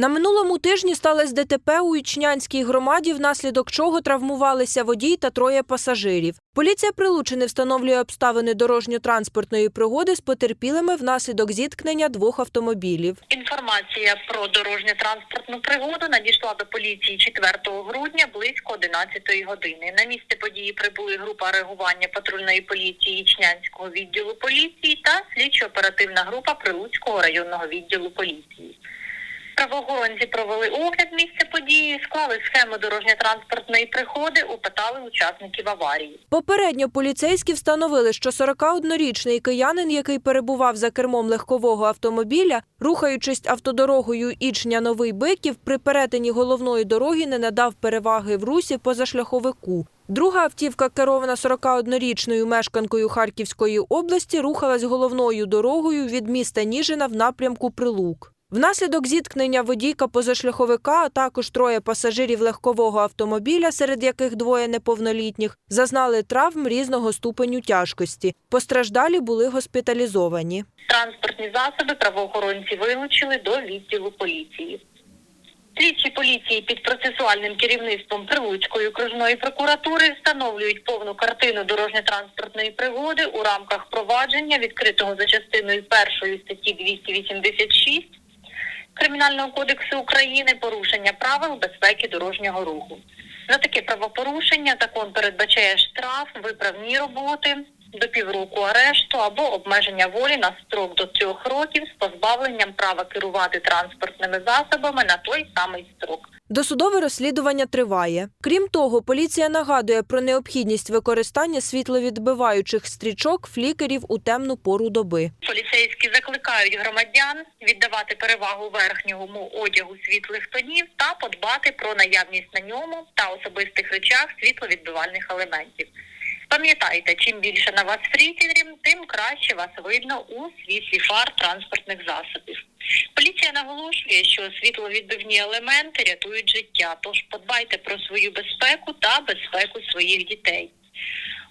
На минулому тижні сталося ДТП у Ічнянській громаді, внаслідок чого травмувалися водій та троє пасажирів. Поліція Прилучини встановлює обставини дорожньо-транспортної пригоди з потерпілими внаслідок зіткнення двох автомобілів. Інформація про дорожньо-транспортну пригоду надійшла до поліції 4 грудня близько 11 години. На місце події прибули група реагування патрульної поліції Ічнянського відділу поліції та слідчо-оперативна група Прилуцького районного відділу поліції. Правоохоронці провели огляд місця події, склали схему дорожньо-транспортної пригоди, опитали учасників аварії. Попередньо поліцейські встановили, що 41-річний киянин, який перебував за кермом легкового автомобіля, рухаючись автодорогою Ічня-Новий Биків, при перетині головної дороги не надав переваги в русі позашляховику. Друга автівка, керована 41-річною мешканкою Харківської області, рухалась головною дорогою від міста Ніжина в напрямку Прилук. Внаслідок зіткнення водійка позашляховика, а також троє пасажирів легкового автомобіля, серед яких двоє неповнолітніх, зазнали травм різного ступеню тяжкості. Постраждалі були госпіталізовані. Транспортні засоби правоохоронці вилучили до відділу поліції. Слідчі поліції під процесуальним керівництвом Прилуцької окружної прокуратури встановлюють повну картину дорожньо-транспортної пригоди у рамках провадження, відкритого за частиною першої статті 286 Кримінального кодексу України порушення правил безпеки дорожнього руху. За таке правопорушення закон передбачає штраф, виправні роботи до півроку арешту або обмеження волі на строк до трьох років з позбавленням права керувати транспортними засобами на той самий строк. Досудове розслідування триває. Крім того, поліція нагадує про необхідність використання світловідбиваючих стрічок флікерів у темну пору доби. Поліцейські закликають громадян віддавати перевагу верхньому одягу світлих тонів та подбати про наявність на ньому та особистих речах світловідбивальних елементів. Пам'ятайте, чим більше на вас фрікерів, тим краще вас видно у світлі фар транспортних засобів. Поліція наголошує, що світловідбивні елементи рятують життя, тож подбайте про свою безпеку та безпеку своїх дітей.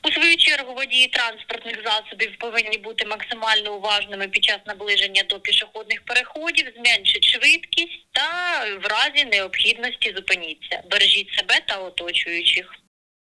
У свою чергу водії транспортних засобів повинні бути максимально уважними під час наближення до пішохідних переходів, зменшить швидкість та в разі необхідності зупиніться. Бережіть себе та оточуючих.